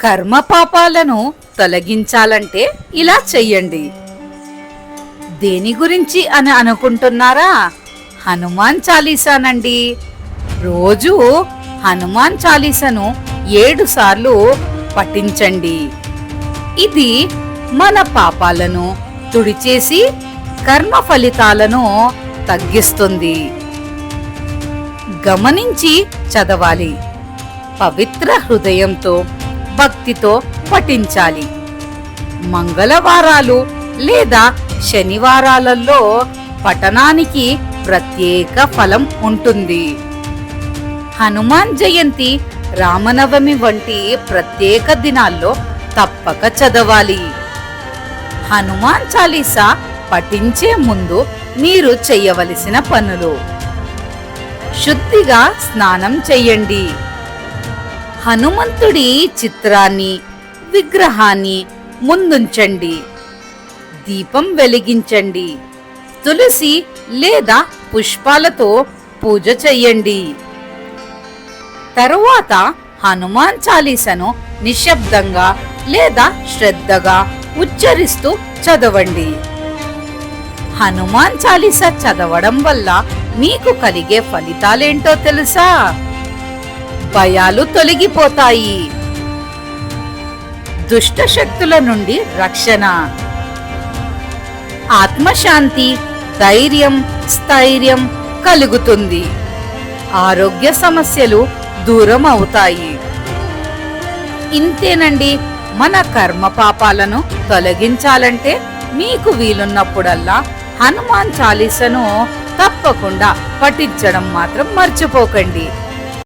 కర్మ పాపాలను తొలగించాలంటే ఇలా చెయ్యండి. దేని గురించి అని అనుకుంటున్నారా? హనుమాన్ చాలీసానండి. రోజు హనుమాన్ చాలీసను ఏడు సార్లు పఠించండి. ఇది మన పాపాలను తుడిచేసి కర్మ ఫలితాలను తగ్గిస్తుంది. గమనించి చదవాలి. పవిత్ర హృదయంతో భక్తితో పఠించాలి. మంగళవారాలు లేదా శనివారాలలో పఠనానికి ప్రత్యేక ఫలం ఉంటుంది. హనుమాన్ జయంతి రామనవమి వంటి ప్రత్యేక దినాల్లో తప్పక చదవాలి. హనుమాన్ చాలీసా పఠించే ముందు మీరు చేయవలసిన పనులు. శుద్ధిగా స్నానం చెయ్యండి హనుమంతుడి చిత్రాన్ని విగ్రహాన్ని ముందుంచండి. దీపం వెలిగించండి. తులసి లేదా పుష్పాలతో పూజ చెయ్యండి. తరువాత హనుమాన్ చాలీసను నిశ్శబ్దంగా లేదా శ్రద్ధగా ఉచ్చరిస్తూ చదవండి. హనుమాన్ చాలీస చదవడం వల్ల మీకు కలిగే ఫలితాలేంటో తెలుసా? భయాలు తొలగిపోతాయి. దుష్ట శక్తుల నుండి రక్షణ. ఆత్మశాంతి ధైర్యం స్థైర్యం కలుగుతుంది. ఆరోగ్య సమస్యలు దూరం అవుతాయి. ఇంతేనండి మన కర్మ పాపాలను తొలగించాలంటే మీకు వీలున్నప్పుడల్లా హనుమాన్ చాలీసను తప్పకుండా పఠించడం మాత్రం మర్చిపోకండి.